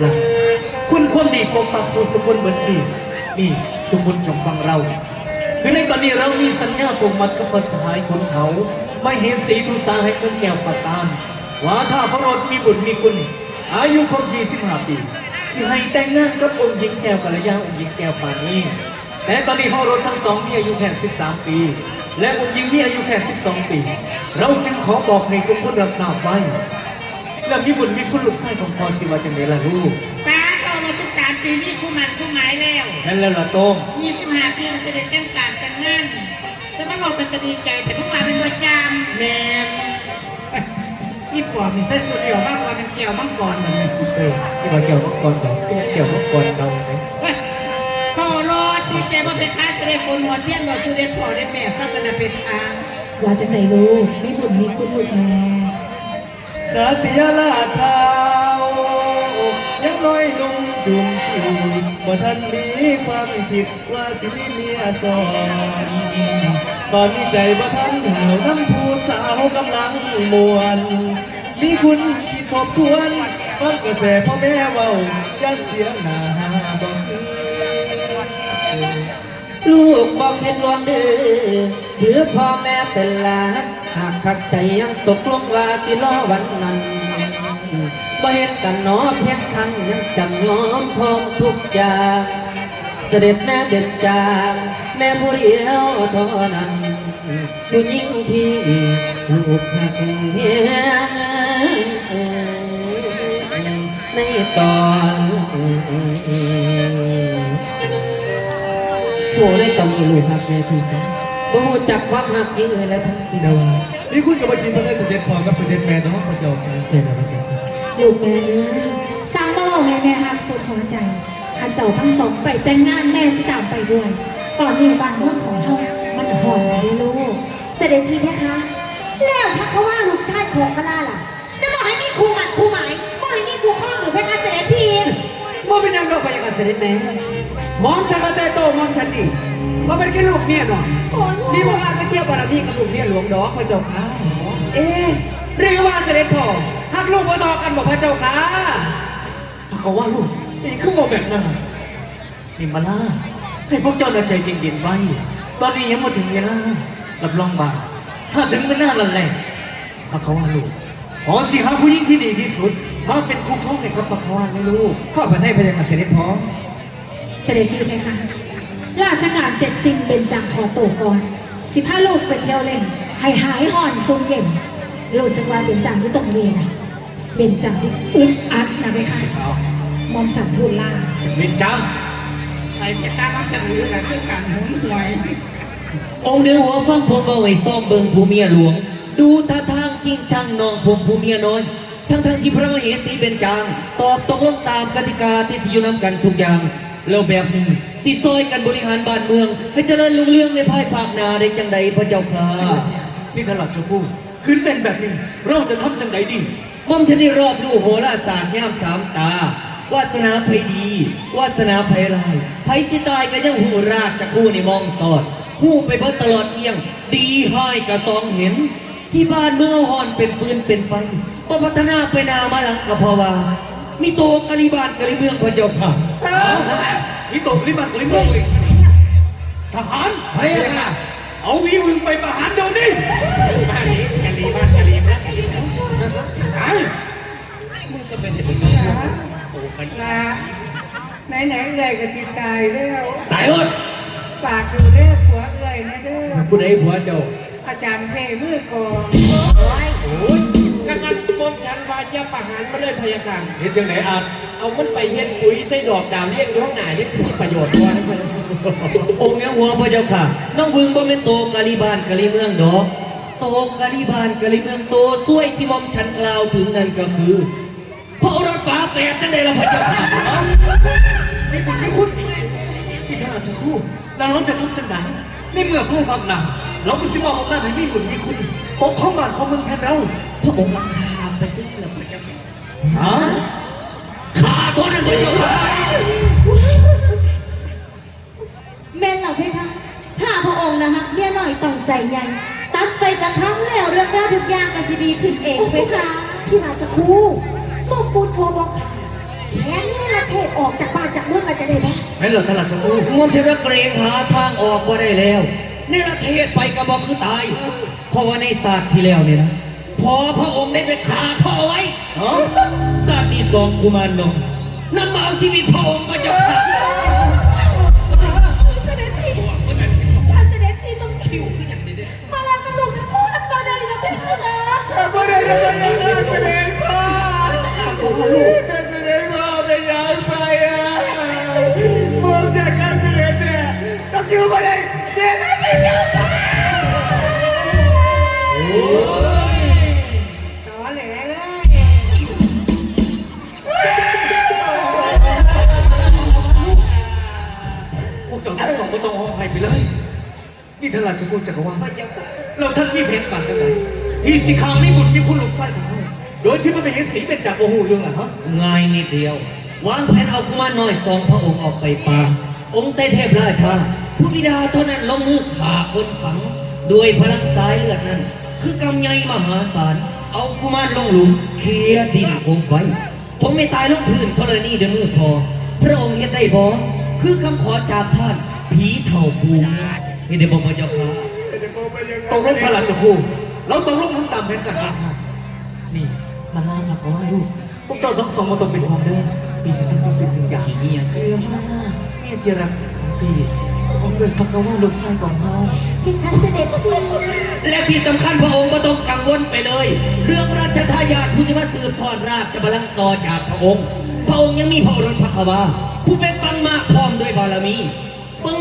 หลัก คุณความดีปกปักตัวสกุลเหมือนกี่นี่ทุกคนจงฟังเรา คือในตอนนี้เรามีสัญญาปกมัดกับภาษาให้คนเขา ไม่เห็นสีทุสาให้เมืองแก้วปากตานว่าถ้าพระรถมีบุญมีคุณอายุครบ25ปีสิให้แต่งงานกับองค์หญิงแก้วกัลยาองค์หญิงแก้วปานีแต่ตอนนี้พ่อรถทั้งสองมีอายุแค่ 13 ปี และองค์หญิงมีอายุแค่ 12 ปี เราจึงขอบอกให้ทุกคนรับทราบไว้ และมีบุญมีคุณลูกชายของพ่อสิว่าจังไดล่ะลูกป้าโตมาสิบสามปีนี่คู่มันคู่หมายแล้วนั่นแล้วล่ะโตงยี่สิบห้าปีก็จะได้แต่งการแต่งงานแต่ว่าเราเป็นตะดีใจแต่พวกมาเป็นประจำแมนนี่ปอบมีไส้สุดเดียวมากกว่ามันแก้วมังกรแบบนี้เฮ้ยที่ว่าเกี่ยวกับก่อนก่อนที่ว่าเกี่ยวกับก่อนเราไหมเฮ้ยพ่อรอดดีใจว่าไปค้าจะได้ฝนหัวเทียนหัวสุเด็จพ่อได้แม่ฟังกันนะเป็นทางว่าจากไหนลูกมีบุญมีคุณลูกแม่ คาเตียลาเท้ายังน้อยนุ่มจุ่มจีบ่ทันมีความคิดว่าสิมีเมียสอนตอนนี้ใจบ่ทันหาวน้ำผู้สาวกำลังมวน มีคุณคิดทบทวนฟังกระแสพ่อแม่เว้ายันเสียหน้าบ่คือลูกบอกเห็นลวงเด้อถือพ่อแม่เป็นหลาน หากขักใจยังตกลงว่าสิรอวันนั้นบ่เห็นกันหนอเพียงครั้งยังจำยอมพร้อมทุกอย่างเสด็จแม่เด็ดจางแม่ผู้เดียวเท่านั้นผู้หญิงที่ลูกหักเฮียในตอนโอ้ในตอนนี้ลูกหักแม่ที่สุดบ่รู้จักความหักกี่เอ่ยและทั้งสิ้นแต่ว่า นี่คุณกับมาคิดว่าได้เสด็จพ่อกับเสด็จแม่น้องพระเจ้าค่ะเป็นอะไรจ๊ะครับลูกแม่เนื้อสร้างมาบอกให้แม่ฮักสุดหัวใจข้าเจ้าทั้งสองไปแต่งงานแม่สิตามไปด้วย ตอนนี้บ้านเมืองของเฮามันหอนกันได้ลูกเสด็จพี่เพคะ แล้วถ้าเขาว่าลูกชายของกะลาล่ะ จะบอกให้มีครูหมัดครูหมายบอกให้มีครูข้อหรือเพคะเสด็จพี่ว่าเป็นยังดอกไปยังกับเสด็จแม่มองฉันเข้าใจโตมองฉันดี ว่าเป็นแค่ลูกเมียเนาะโอ้ลูกนี่ว่าอาจจะเที่ยวบารมีกับลูกเมียหลวงดอกพระเจ้าค่ะเอ๊ะหรือว่าเสด็จพ่อหักลูกมาต่อกันบอกพระเจ้าค่ะเขาว่าลูกนี่คือบอกแบบนั้นน่ะนี่มาล่าให้พวกเจ้าน่ะใจเย็นๆไว้ ตอนนี้ยังมาถึงเวลารับรองบ่าถ้าถึงเวลาแล้วแหละพระเขาว่าลูกขอสิหาผู้หญิงที่ดีที่สุดมาเป็นคู่ครองให้กับพระเขาว่านะลูกข้อพระไทยพระยาค่ะเสด็จพ่อเสด็จพี่เพคะ ราชการเสร็จสิ้นเป็นจังขอโตวก่อน สิพาลูกไปเที่ยวเล่น ให้หายห่อนซุ่มเย็นรู้สึกว่าเป็นจังที่ตรงเรียนอะเป็นจังสิอึดอัดนะเพคะมอมฉันทูลลามินจังไปจะตามมันจะหือนะคือการหมุนหวย องค์เดือหัวฟังผมเอาไว้ซ่อมเบิงผู้เมียหลวง ดูท่าทางชิงช่างน้องผมผู้เมียน้อยทั้งทางๆที่พระมเหสีเป็นจาง ตอบตกลงตามกติกาที่สิอยุนำกันทุกอย่าง แล้วแบบนี้สิซอยกันบริหารบ้านเมือง ให้เจริญรุ่งเรืองในภายภาคหนาได้จังใดพระเจ้าค่ะนี่ขนาดชมพู่ขึ้นเป็นแบบนี้ เราจะทำจังไดดีม่อมฉันได้รอบดูโหราศาสตร์ย่ามสามตาวาสนาภัยดี วาสนาภัยร้ายภัยสิตายก็ยังหูรากจากคู่ในมองสอดหูไปเบิดตลอดเที่ยง ดีห้อยกระซองเห็น ที่บ้านเมืองหอนเป็นปืนเป็นไฟบ่พัฒนาไปนามาหลังกะเพราว่า มีโตกะลิบานกะลิเมืองพระเจ้าค่ะนี่ตกลิบันกลิเมืองเลยทหารเฮ้ยค่ะเอาวีวึงไปประหารเดี๋ยวนี้บ้านนี้จะรีบ้านจะรีนะไอ้มึงจะเป็นเด็กโตกันนะไหนไหนๆเลยก็ชิตายแล้วตายรถปากดูเด้อผัวเอ้ยนะเด้อผู้ใดผัวเจ้า อาจารย์เทมือก่อนโอ้ย กษัตริย์กรมฉันวาจะประหารมาเลยพยาการเห็นจังไหนอาจเอามันไปเฮ็ดปุ๋ยใส่ดอกดาวเลี้ยงอยู่ข้างหน้านี่คือประโยชน์ตัวนะเพื่อนองค์เนี้ยหัวพระเจ้าค่ะ น้องบึงบ่เป็นโตกะลิบานกะลิเมืองดอก โตกะลิบานกะลิเมืองโตซวยที่หมอมฉันกล่าวถึงนั่นก็คือพระโอรสฟ้าแฝดจังใดล่ะพระเจ้าค่ะนี่บุญนี่คุณนี่ขนาดจะคู่แล้วเราจะทำจังไหนในเมื่อผู้บังหนาเราก็สิมอบอำนาจให้มีบุญมีคุณปกครองบ้านของเมืองแทนเรา พระองค์ราคาไปด้วยล่ะพระเจ้าค่ะฮะข้าโทษนะพระเจ้าค่ะแม่นเหล่าเพคะถ้าพระองค์นะคะเมียหน่อยต้องใจใหญ่ตัดไปจากทั้งแล้วเรื่องราวทุกอย่างก็สิดีขึ้นเองเพคะพี่ราชครูส้มปูนพัวบอกขาแข็งแรเทศออกจากบ้านจากเมืองมาจะได้ไหมแม่นเหรอท่านราชทูตงวมเชื่อเกรงหาทางออกบ่ได้แล้วในประเทศไปกระบอกคือตาย เพราะว่าในศาสตร์ที่แล้วเนี่ยนะ พอพระองค์ได้ไปฆ่าเขาเอาไว้เนาะศาสตร์ที่สองกุมารนมนำมาเอาชีวิตพระองค์มาจากข้าเสด็จพี่ท่านเสด็จพี่ต้องคิวมาลากระดูกทั้งคู่อันตรายนะพี่คะไม่ได้ทำอะไรอย่างนั้นไม่ได้พ่อแต่เสด็จ ไปเลย นี่ท่านราชทูตจักรวาลเราท่านมีเพนกันกันไหนที่สิขาไม่บุญมีคุณหลงไส้ของเขาโดยที่มันไม่เห็นสีเป็นจากโอ้โหเรื่องอะฮะง่ายนิดเดียว วางแผนเอากุมารน้อยสองพระองค์ออกไปป่า องค์เตเทพราชาผู้บิดาเท่านั้นลงมือฆ่าคนฝังด้วยพลังสายเลือดนั้น คือกำไยมหาศาล เอากุมารลงหลุมเคลียร์ดินผมไว้ผมไม่ตายลงพื้นธรณีเดยวมือพอ พระองค์เฮ็ดได้บ่คือคำขอจากท่าน ผีเถ่าปูเฮ็ดได้บ่พระเจ้าค่ะตกลงท่านราชทูตเราตกลงทำตามแผนการของท่านนี่มาลามาขอให้ลูกพวกเจ้าทั้งสองมาต้องเป็นห่วงเด้อปีสิทั้งต้องเป็นสิ่งอย่างนี้คือมาหน้าเนี่ยที่รักของปีของเป็นพระกว่าลูกชายของเขาพี่ท่านเสด็จพี่และที่สำคัญพระองค์ก็ต้องกังวลไปเลย เรื่องราชทายาทผู้จะมาสืบทอดราชบัลลังก์ต่อจากพระองค์ พระองค์ยังมีพระโอรสพระควาผู้เป็นปังมากพร้อมด้วยบารมี เบิ่ง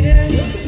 Friday.